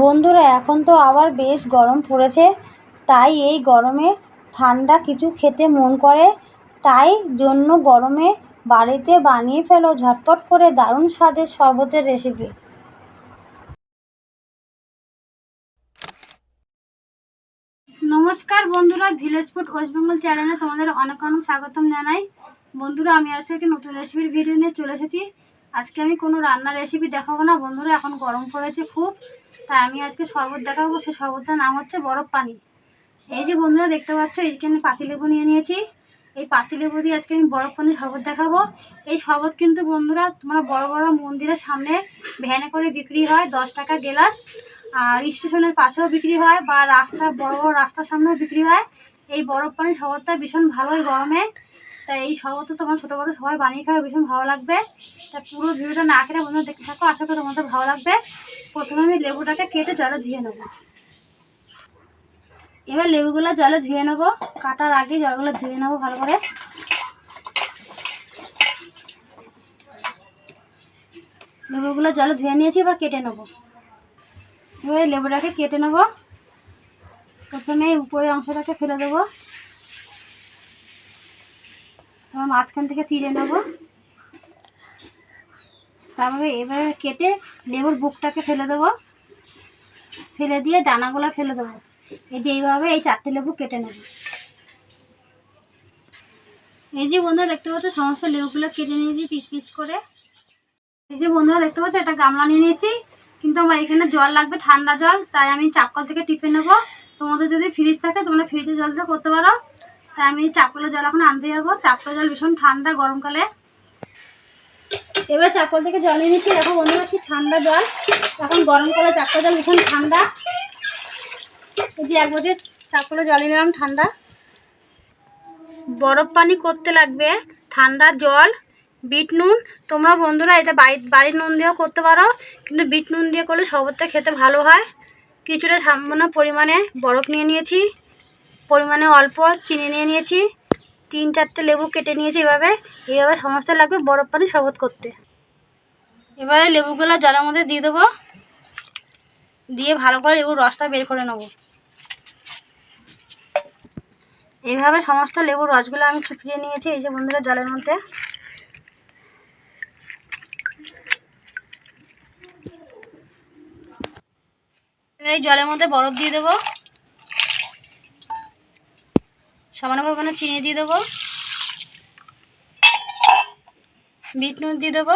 বন্ধুরা, এখন তো আবার বেশ গরম পড়েছে। তাই এই গরমে ঠান্ডা কিছু খেতে মন করে। তাই জন্য গরমে বাড়িতে বানিয়ে ফেলো, ঝটপট করে দারুণ স্বাদের শরবতের রেসিপি নমস্কার বন্ধুরা ভিলেজ ফুড ওয়েস্ট বেঙ্গল চ্যানেলে তোমাদের অনেক অনেক স্বাগতম জানাই। বন্ধুরা, আমি আজকে নতুন রেসিপির ভিডিও নিয়ে চলে এসেছি। আজকে আমি কোনো রান্নার রেসিপি দেখাবো না। বন্ধুরা, এখন গরম পড়েছে খুব। তাই আমি আজকে শরবত দেখাবো। সেই শরবতটার নাম হচ্ছে বরফ পানি। এই যে বন্ধুরা, দেখতে পাচ্ছ আমি পাতিলেবু নিয়ে নিয়েছি। এই পাতিলেবু দিয়ে আজকে আমি বরফ পানির শরবত দেখাবো। এই শরবত কিন্তু বন্ধুরা, তোমরা বড় বড় মন্দিরের সামনে ভ্যানে করে বিক্রি হয়, দশ টাকা গেলাস। আর স্টেশনের পাশেও বিক্রি হয় বা রাস্তা বড় বড় রাস্তার সামনেও বিক্রি হয়। এই বরফ পানির শরবতটা ভীষণ ভালোই গরমে। তাই এই শরবতটা তোমার ছোটো বড়ো সবাই বানিয়ে খাবে, ভীষণ ভালো লাগবে। তা পুরো ভিডিওটা না কেটে বন্ধুরা দেখতে থাকো, আশা করি তোমাদের ভালো লাগবে। প্রথমে আমি লেবুটাকে কেটে জলে ধুয়ে নেব। এবার লেবুগুলো জলে ধুয়ে নেব, কাটার আগে জলগুলো ধুয়ে নেব ভালো করে। লেবুগুলো জলে ধুয়ে নিয়েছি, এবার কেটে নেব। এবার লেবুটাকে কেটে নেব। প্রথমে উপরে অংশটাকে ফেলে দেবো। এবার মাঝখান থেকে চিড়ে নেব। তারপরে এবারে কেটে লেবুর বুকটাকে ফেলে দেবো। ফেলে দিয়ে দানাগুলো ফেলে দেবো। এই যে এইভাবে এই চারটে লেবু কেটে নেব। এই যে বন্ধুরা দেখতে পাচ্ছ, সমস্ত লেবুগুলো কেটে নিয়েছি পিস পিস করে। এই যে বন্ধুরা দেখতে পাচ্ছ একটা গামলা নিয়ে নিয়েছি। কিন্তু আমার এখানে জল লাগবে, ঠান্ডা জল। তাই আমি চাপকল থেকে টিপে নেব। তোমাদের যদি ফ্রিজ থাকে, তোমরা ফ্রিজে জলটা করতে পারো। তাই আমি চাপকলের জল এখন আনতে যাব। চাপকলের জল ভীষণ ঠান্ডা গরমকালে। এবার চাপকল থেকে জল নিয়ে নিচ্ছি। দেখো, বন্ধুরা কি ঠান্ডা জল। এখন গরমকালে চাপকল জল ভীষণ ঠান্ডা। এই যে এক বছর চাপকলে জল নিলাম, ঠান্ডা। বরফ পানি করতে লাগবে। ঠান্ডা জল, বিট নুন। তোমরা বন্ধুরা এটা বাড়ি বাড়ির নুন দিয়েও করতে পারো। কিন্তু বিট নুন দিয়ে করলে শরবতটা খেতে ভালো হয়। কিছুটা সামান্য পরিমাণে বরফ নিয়ে নিয়েছি। পরিমাণে অল্প চিনি নিয়ে নিয়েছি। তিন চারটে লেবু কেটে নিয়েছি এভাবে। এইভাবে সমস্ত লাগবে বরফ পানি শরবত করতে। এবারে লেবুগুলো জলের মধ্যে দিয়ে দেবো। দিয়ে ভালো করে লেবুর রসটা বের করে নেব। এইভাবে সমস্ত লেবুর রসগুলো আমি চুপিয়ে নিয়েছি এই যে বন্ধুরা জলের মধ্যে। এই জলের মধ্যে বরফ দিয়ে দেবো। সামান্য পরিমাণে চিনি দিয়ে দেবো। বিট নুন দিয়ে দেবো।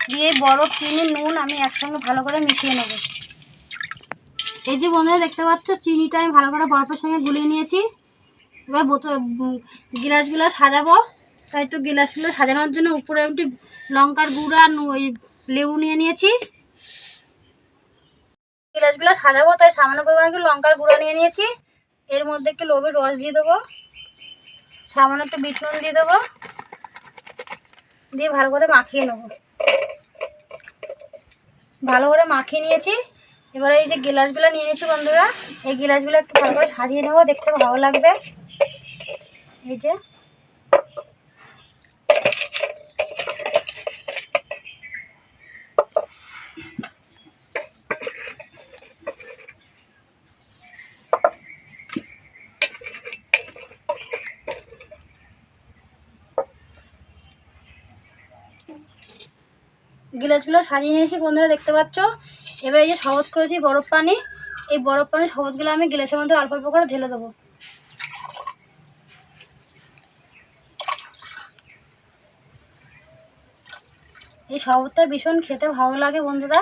দিয়ে বরফ, চিনি, নুন আমি একসঙ্গে ভালো করে মিশিয়ে নেব। এই যে বন্ধুরা দেখতে পাচ্ছ, চিনিটা আমি ভালো করে বরফের সঙ্গে গুলিয়ে নিয়েছি। এবার বোতল গিলাসগুলো সাজাবো। তাই তো গিলাসগুলো সাজানোর জন্য উপরে একটু লঙ্কার গুঁড়া ওই লেবু নিয়ে নিয়েছি। গিলাসগুলো সাজাবো তাই সামান্য পরিমাণে একটু লঙ্কার গুঁড়া নিয়ে নিয়েছি। এর মধ্যে একটু লোভের রস দিয়ে দেবো। সামান্য একটু বিট নুন দিয়ে দেবো। দিয়ে ভালো করে মাখিয়ে নেব। ভালো করে মাখিয়ে নিয়েছি। এবার এই যে গিলাসগুলো নিয়ে নিয়েছি বন্ধুরা, এই গিলাসগুলো একটু ভালো করে সাজিয়ে নেব, দেখতে ভালো লাগবে। এই যে। গিলাসগুলো সাজিয়ে নিয়েছি, বন্ধুরা দেখতে পাচ্ছ। এবার এই যে শরবত করেছি বরফ পানি, এই বরফ পানির শরবতগুলো আমি গিলাসের মধ্যে অল্প অল্প করে ঢেলে দেবো। এই শরবতটা ভীষণ খেতে ভালো লাগে, বন্ধুরা।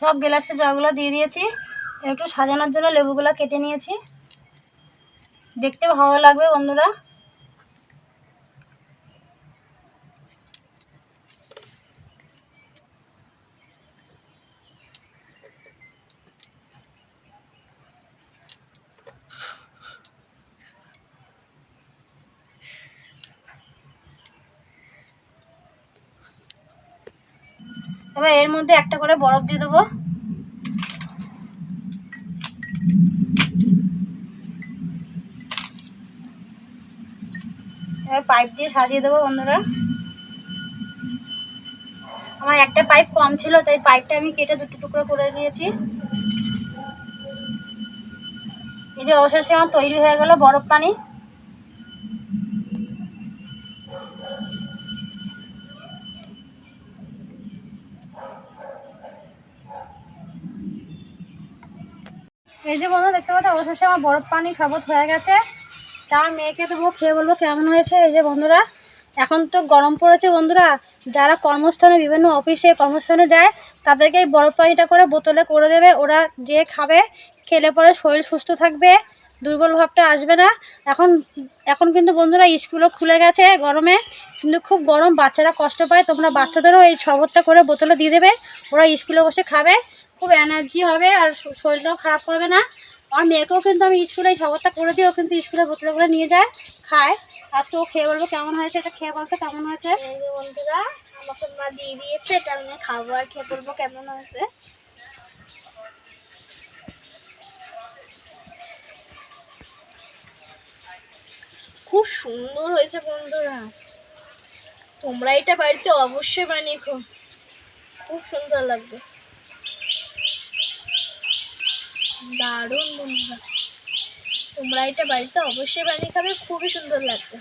সব গ্লাসে জলগুলো দিয়ে দিয়েছি। একটু সাজানোর জন্য লেবুগুলো কেটে নিয়েছি। দেখতে ভালো লাগবে বন্ধুরা। এবার এর মধ্যে একটা করে বরফ দিয়ে দেবো। পাইপ দিয়ে সাজিয়ে দেবো বন্ধুরা। আমার একটা পাইপ কম ছিল, তাই পাইপটা আমি কেটে দুটো টুকরো করে নিয়েছি। এই যে অবশেষে আমার তৈরি হয়ে গেল বরফ পানি। এই যে বন্ধু দেখতে পাচ্ছ, অবশেষে আমার বরফ পানি শরবত হয়ে গেছে। তার মেয়েকে দেবো, খেয়ে বলব কেমন হয়েছে? এই যে বন্ধুরা, এখন তো গরম পড়েছে বন্ধুরা। যারা কর্মস্থানে, বিভিন্ন অফিসে কর্মস্থানে যায়, তাদেরকে এই বরফ পানিটা করে বোতলে করে দেবে। ওরা যে খাবে, খেলে পরে শরীর সুস্থ থাকবে, দুর্বল ভাবটা আসবে না। এখন এখন কিন্তু বন্ধুরা, স্কুলও খুলে গেছে গরমে। কিন্তু খুব গরম, বাচ্চারা কষ্ট পায়। তোমরা বাচ্চাদেরও এই শরবতটা করে বোতলে দিয়ে দেবে। ওরা স্কুলে বসে খাবে। খুব এনার্জি হবে আর শরীরটাও খারাপ করবে না। আমার মেয়েকেও কিন্তু আমি স্কুলে শরবতটা করে দিই, ও কিন্তু স্কুলে বোতলে করে নিয়ে যায়, খায়। আজকে ও খেয়ে বলব কেমন হয়েছে, এটা খেয়ে বলতো কেমন হয়েছে? বন্ধুরা, আমাকে মা দিয়ে দিয়েছে, এটা আমি খাব আর খেয়ে বলব কেমন হয়েছে। খুব সুন্দর হয়েছে বন্ধুরা। তোমরা এটা বাড়িতে অবশ্যই বানিয়ে খুব সুন্দর লাগবে। দারুণ বন্ধুরা তোমরা এটা বাড়িতে অবশ্যই বানিয়ে খাবে, খুবই সুন্দর লাগবে।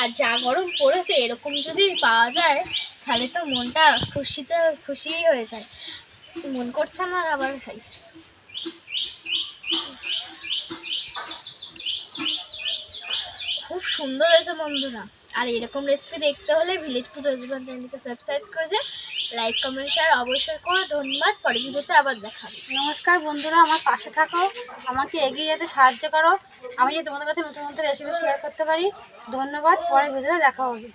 আর যা গরম পড়েছে, এরকম যদি পাওয়া যায়, তাহলে তো মনটা খুশিতে, খুশিই হয়ে যায়। মন করছে আমার আবার খাই। খুব সুন্দর হয়েছে বন্ধুরা। আর এরকম রেসিপি দেখতে হলে ভিলেজ ফুড রোজগার চ্যানেলকে সাবস্ক্রাইব করে লাইক কমেন্ট শেয়ার অবশ্যই করো। ধন্যবাদ। পরে ভিডিওতে আবার দেখা নমস্কার বন্ধুরা, আমার পাশে থাকো। আমাকে এগিয়ে যেতে সাহায্য করো। আমি যে তোমাদের কাছে নতুন নতুন রেসিপি শেয়ার করতে পারি, ধন্যবাদ। পরে ভিডিওতে দেখা হবে।